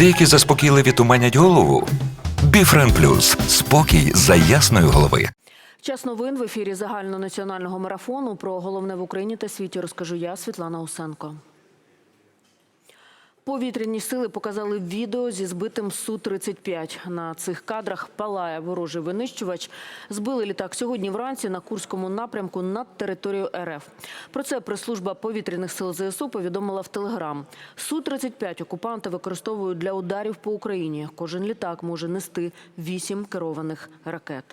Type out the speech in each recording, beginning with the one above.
Деякі заспокійливі туманять голову. Біфрен Плюс спокій за ясної голови. Час новин в ефірі загальнонаціонального марафону. Про головне в Україні та світі розкажу я, Світлана Усенко. Повітряні сили показали відео зі збитим Су-35. На цих кадрах палає ворожий винищувач. Збили літак сьогодні вранці на Курському напрямку над територією РФ. Про це прес-служба повітряних сил ЗСУ повідомила в Телеграм. Су-35 окупанти використовують для ударів по Україні. Кожен літак може нести вісім керованих ракет.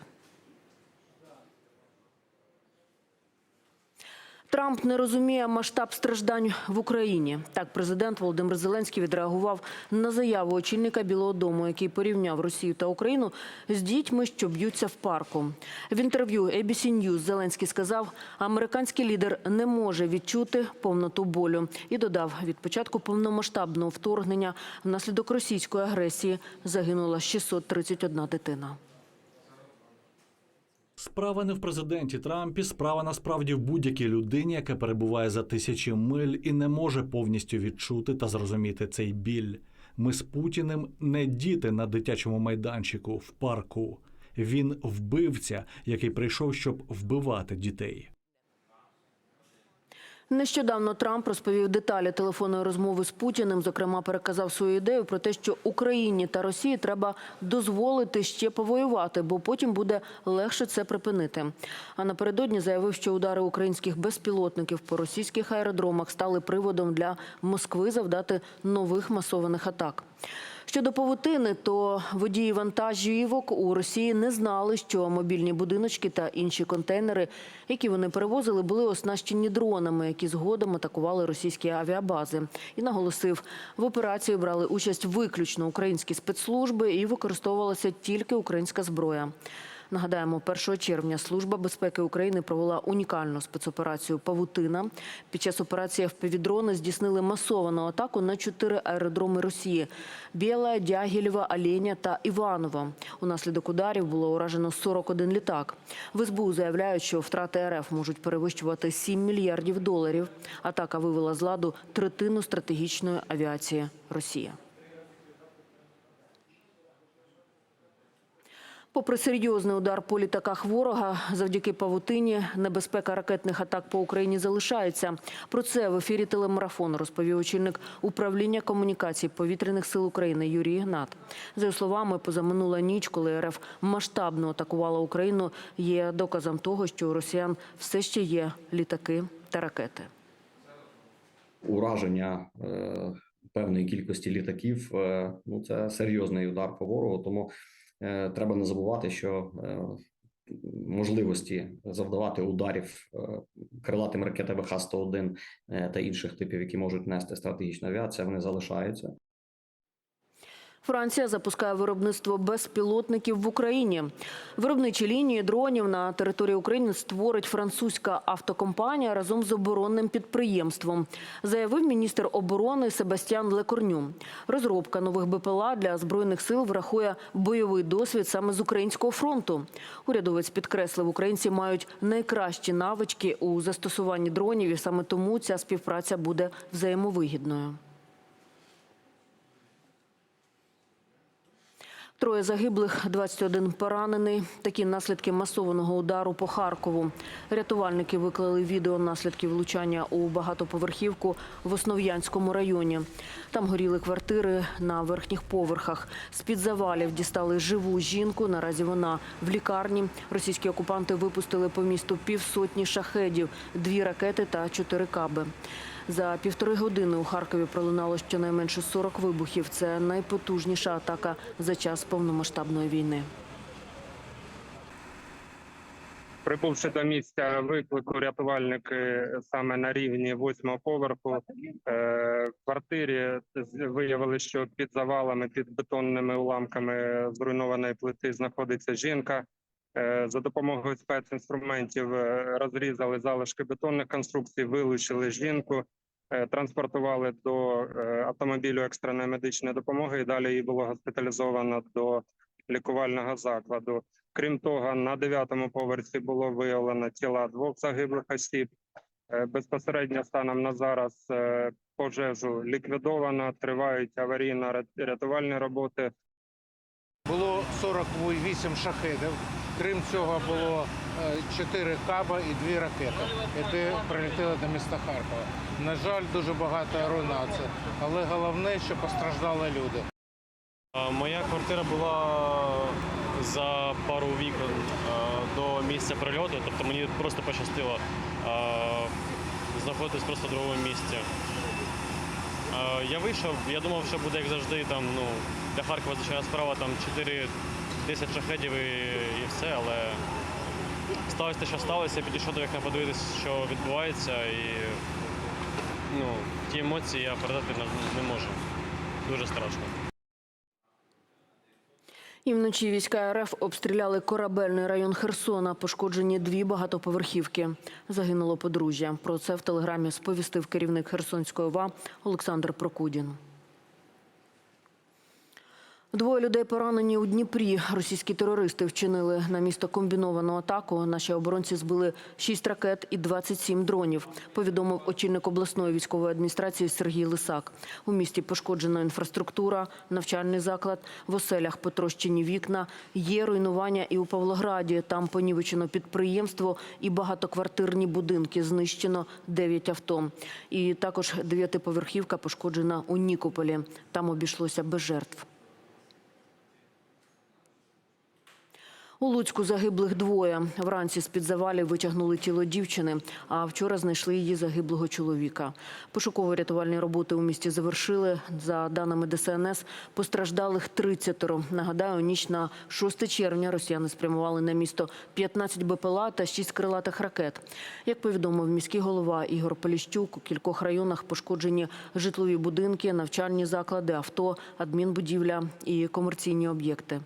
Трамп не розуміє масштаб страждань в Україні. Так, президент Володимир Зеленський відреагував на заяву очільника Білого Дому, який порівняв Росію та Україну з дітьми, що б'ються в парку. В інтерв'ю ABC News Зеленський сказав, американський лідер не може відчути повноту болю і додав, від початку повномасштабного вторгнення внаслідок російської агресії загинула 631 дитина. Справа не в президенті Трампі, справа насправді в будь-якій людині, яка перебуває за тисячі миль і не може повністю відчути та зрозуміти цей біль. Ми з Путіним не діти на дитячому майданчику в парку. Він вбивця, який прийшов, щоб вбивати дітей. Нещодавно Трамп розповів деталі телефонної розмови з Путіним. Зокрема, переказав свою ідею про те, що Україні та Росії треба дозволити ще повоювати, бо потім буде легше це припинити. А напередодні заявив, що удари українських безпілотників по російських аеродромах стали приводом для Москви завдати нових масованих атак. Щодо павутини, то водії вантажівок у Росії не знали, що мобільні будиночки та інші контейнери, які вони перевозили, були оснащені дронами, які згодом атакували російські авіабази. І наголосив, в операції брали участь виключно українські спецслужби і використовувалася тільки українська зброя. Нагадаємо, 1 червня Служба безпеки України провела унікальну спецоперацію Павутина. Під час операції «ФПВ-дрони» здійснили масовану атаку на чотири аеродроми Росії: Біла, Дягілєва, Оленя та Іваново. Унаслідок ударів було уражено 41 літак. В СБУ заявляють, що втрати РФ можуть перевищувати 7 мільярдів доларів. Атака вивела з ладу третину стратегічної авіації Росії. Попри серйозний удар по літаках ворога, завдяки павутині небезпека ракетних атак по Україні залишається. Про це в ефірі телемарафону розповів очільник управління комунікацій повітряних сил України Юрій Ігнат. За його словами, позаминула ніч, коли РФ масштабно атакувала Україну, є доказом того, що у росіян все ще є літаки та ракети. ураження е, певної кількості літаків. е, Ну це серйозний удар по ворогу. Тому треба не забувати, що е, можливості завдавати ударів е, крилатими ракетами Х-101 е, та інших типів, які можуть нести стратегічна авіація, вони залишаються. Франція запускає виробництво безпілотників в Україні. Виробничі лінії дронів на території України створить французька автокомпанія разом з оборонним підприємством, заявив міністр оборони Себастьян Лекорню. Розробка нових БПЛА для збройних сил врахує бойовий досвід саме з українського фронту. Урядовець підкреслив, українці мають найкращі навички у застосуванні дронів, і саме тому ця співпраця буде взаємовигідною. Троє загиблих, 21 поранений. Такі наслідки масованого удару по Харкову. Рятувальники виклали відео наслідків влучання у багатоповерхівку в Основ'янському районі. Там горіли квартири на верхніх поверхах. З-під завалів дістали живу жінку. Наразі вона в лікарні. Російські окупанти випустили по місту півсотні шахедів, дві ракети та чотири каби. За півтори години у Харкові пролунало щонайменше 40 вибухів. Це найпотужніша атака за час повномасштабної війни. Прибувши до місця виклику, рятувальники саме на рівні восьмого поверху е, в квартирі виявили, що під завалами, під бетонними уламками зруйнованої плити знаходиться жінка. Е, За допомогою спецінструментів е, розрізали залишки бетонних конструкцій, вилучили жінку, е, транспортували до автомобілю екстреної медичної допомоги. І далі її було госпіталізовано до лікувального закладу. Крім того, на дев'ятому поверсі було виявлено тіла двох загиблих осіб. Безпосередньо станом на зараз пожежу ліквідовано, тривають аварійно-рятувальні роботи. Було 48 шахедів. Крім цього, було 4 каба і 2 ракети, які прилетіли до міста Харкова. На жаль, дуже багато руйнацій, але головне, що постраждали люди. Моя квартира була за пару вікон до місця прильоту, тобто мені просто пощастило а, знаходитись просто в другому місці. Я вийшов, я думав, що буде як завжди, там, ну, для Харкова звичайна справа, там 4-10 шахедів і, і все, але сталося те, що сталося, я підійшов до вікна подивитися, що відбувається, і ну, ті емоції я передати не- не можу. Дуже страшно. І вночі війська РФ обстріляли корабельний район Херсона. Пошкоджені дві багатоповерхівки. Загинуло подружжя. Про це в телеграмі сповістив керівник Херсонської ОВА Олександр Прокудін. Двоє людей поранені у Дніпрі. Російські терористи вчинили на місто комбіновану атаку. Наші оборонці збили 6 ракет і 27 дронів. Повідомив очільник обласної військової адміністрації Сергій Лисак. У місті пошкоджена інфраструктура, навчальний заклад, в оселях потрощені вікна. Є руйнування і у Павлограді. Там понівечено підприємство і багатоквартирні будинки. Знищено 9 авто. І також дев'ятиповерхівка пошкоджена у Нікополі. Там обійшлося без жертв. У Луцьку загиблих двоє. Вранці з-під завалів витягнули тіло дівчини, а вчора знайшли її загиблого чоловіка. Пошуково-рятувальні роботи у місті завершили. За даними ДСНС, постраждалих 30 Нагадаю, ніч на 6 червня росіяни спрямували на місто 15 БПЛА та 6 крилатих ракет. Як повідомив міський голова Ігор Поліщук, у кількох районах пошкоджені житлові будинки, навчальні заклади, авто, адмінбудівля і комерційні об'єкти.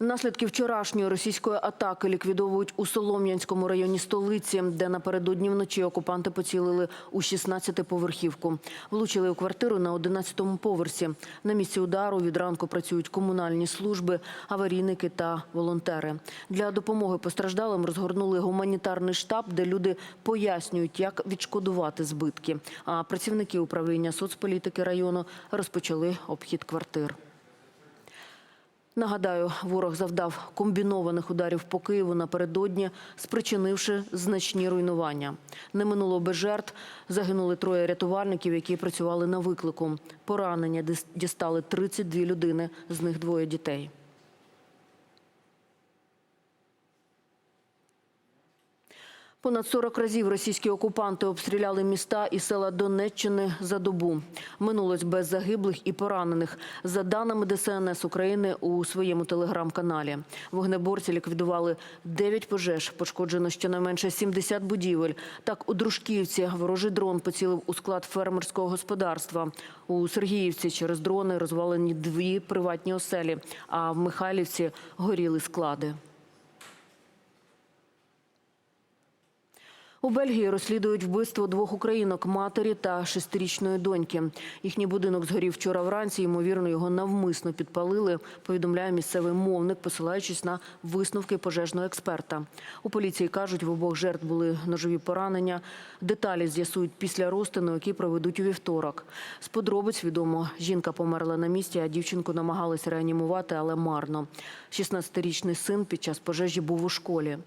Наслідки вчорашньої російської атаки ліквідовують у Солом'янському районі столиці, де напередодні вночі окупанти поцілили у 16-поверхівку. Влучили у квартиру на 11-му поверсі. На місці удару від ранку працюють комунальні служби, аварійники та волонтери. Для допомоги постраждалим розгорнули гуманітарний штаб, де люди пояснюють, як відшкодувати збитки. А працівники управління соцполітики району розпочали обхід квартир. Нагадаю, ворог завдав комбінованих ударів по Києву напередодні, спричинивши значні руйнування. Не минуло без жертв. Загинули троє рятувальників, які працювали на виклику. Поранення дістали 32 людини, з них двоє дітей. Понад 40 разів російські окупанти обстріляли міста і села Донеччини за добу. Минулось без загиблих і поранених. За даними ДСНС України у своєму телеграм-каналі. Вогнеборці ліквідували 9 пожеж, пошкоджено щонайменше 70 будівель. Так, у Дружківці ворожий дрон поцілив у склад фермерського господарства. У Сергіївці через дрони розвалені дві приватні оселі, а в Михайлівці горіли склади. У Бельгії розслідують вбивство двох українок матері та шестирічної доньки. Їхній будинок згорів вчора вранці. Ймовірно, його навмисно підпалили. Повідомляє місцевий мовник, посилаючись на висновки пожежного експерта. У поліції кажуть, в обох жертв були ножові поранення. Деталі з'ясують після розтину, який проведуть у вівторок. З подробиць відомо, жінка померла на місці, а дівчинку намагалися реанімувати, але марно. 16-річний син під час пожежі був у школі.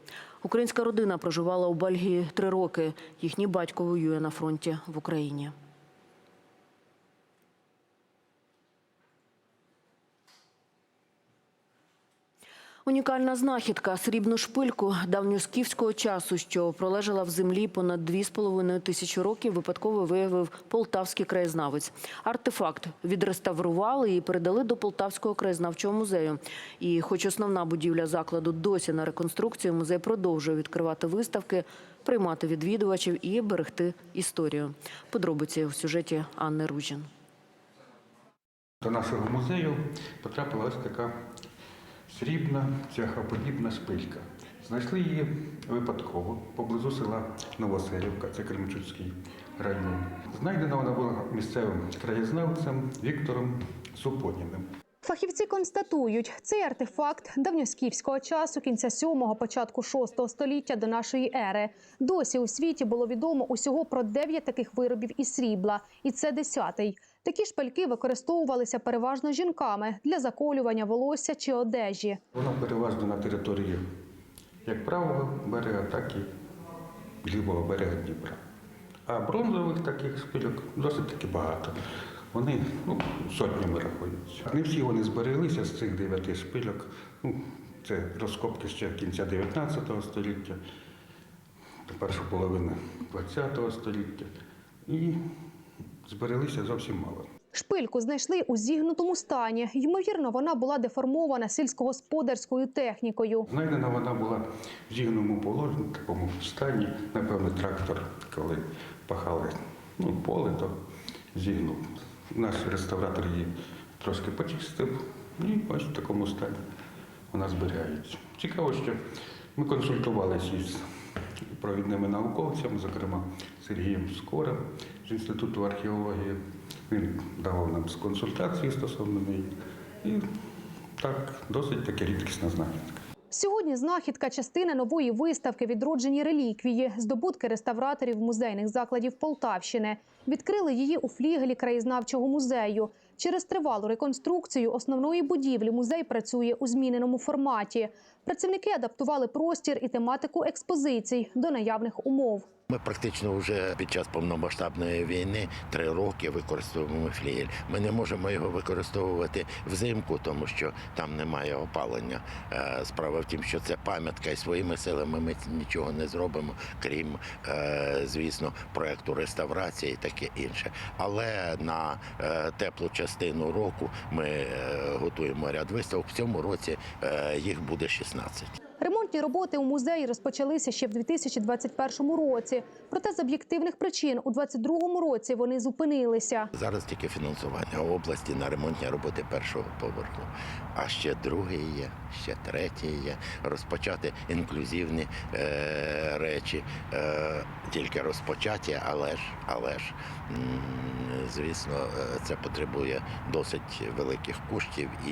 Українська родина проживала у Бельгії три роки. Їхній батько воює на фронті в Україні. Унікальна знахідка срібну шпильку давньоскіфського часу, що пролежала в землі понад 2,5 тисячі років, випадково виявив полтавський краєзнавець. Артефакт відреставрували і передали до Полтавського краєзнавчого музею. І, хоч основна будівля закладу досі на реконструкцію, музей продовжує відкривати виставки, приймати відвідувачів і берегти історію. Подробиці у сюжеті Анни Ружін. До нашого музею потрапила ось така срібна цяхоподібна шпилька. Знайшли її випадково поблизу села Новоселівка, це Кременчуцький район. Знайдена вона була місцевим краєзнавцем Віктором Супоніним. Фахівці констатують, цей артефакт давньоскіфського часу кінця 7-го, початку 6-го століття до нашої ери. Досі у світі було відомо усього про 9 таких виробів із срібла, і це 10-й. Такі шпильки використовувалися переважно жінками для заколювання волосся чи одежі. Воно переважно на території як правого берега, так і лівого берега Дніпра. А бронзових таких шпильок досить таки багато. Вони ну, сотнями рахуються. Не всі вони збереглися з цих дев'яти шпильок. Ну, це розкопки ще кінця 19 століття, перша половина 20 століття. І збереглися зовсім мало. Шпильку знайшли у зігнутому стані. Ймовірно, вона була деформована сільськогосподарською технікою. Знайдена вона була в зігному положенні, в такому стані. Напевно, трактор, коли пахали ну, поле, то зігнув. Наш реставратор її трошки почистив, і ось в такому стані вона зберігається. Цікаво, що ми консультувалися із провідними науковцями, зокрема Сергієм Скором з Інституту археології. Він давав нам консультації стосовно неї. І так, досить таки рідкісна знахідка. Сьогодні знахідка частина нової виставки відроджені реліквії, здобутки реставраторів музейних закладів Полтавщини. Відкрили її у флігелі краєзнавчого музею. Через тривалу реконструкцію основної будівлі музей працює у зміненому форматі. Працівники адаптували простір і тематику експозицій до наявних умов. Ми практично вже під час повномасштабної війни три роки використовуємо флігель. Ми не можемо його використовувати взимку, тому що там немає опалення. Е, Справа в тім, що це пам'ятка, і своїми силами ми нічого не зробимо, крім, е, звісно, проекту реставрації і таке інше. Але на е, теплу частину року ми готуємо ряд виставок. В цьому році їх буде 16. Ремонтні роботи у музеї розпочалися ще в 2021 році. Проте з об'єктивних причин у 2022 році вони зупинилися. Зараз тільки фінансування області на ремонтні роботи першого поверху. А ще другий є, ще третій є. Розпочати інклюзивні е, речі, е, тільки розпочаті, але ж, але ж, звісно, е, це потребує досить великих коштів і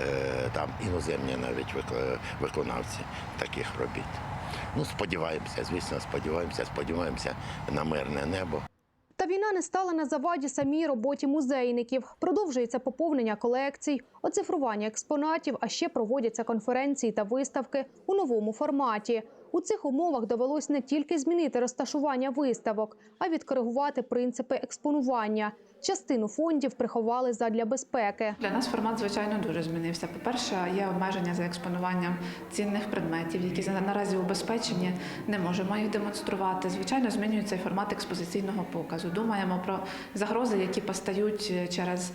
е, там іноземні навіть вик- виконавці таких робіт. Ну, сподіваємося, звісно, сподіваємося, сподіваємося на мирне небо. Та війна не стала на заваді самій роботі музейників. Продовжується поповнення колекцій, оцифрування експонатів, а ще проводяться конференції та виставки у новому форматі. У цих умовах довелось не тільки змінити розташування виставок, а відкоригувати принципи експонування. Частину фондів приховали задля безпеки. Для нас формат, звичайно, дуже змінився. По-перше, є обмеження за експонуванням цінних предметів, які наразі убезпечені, не можемо їх демонструвати. Звичайно, змінюється і формат експозиційного показу. Думаємо про загрози, які постають через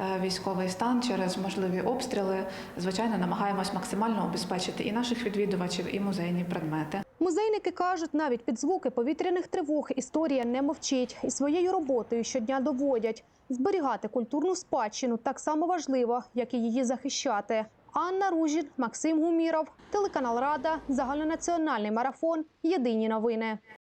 е, військовий стан, через можливі обстріли. Звичайно, намагаємось максимально обезпечити і наших відвідувачів, і музейні предмети. Музейники кажуть, навіть під звуки повітряних тривог історія не мовчить і своєю роботою щодня доводять. Зберігати культурну спадщину так само важливо, як і її захищати. Анна Ружін, Максим Гуміров, телеканал Рада, загальнонаціональний марафон. Єдині новини.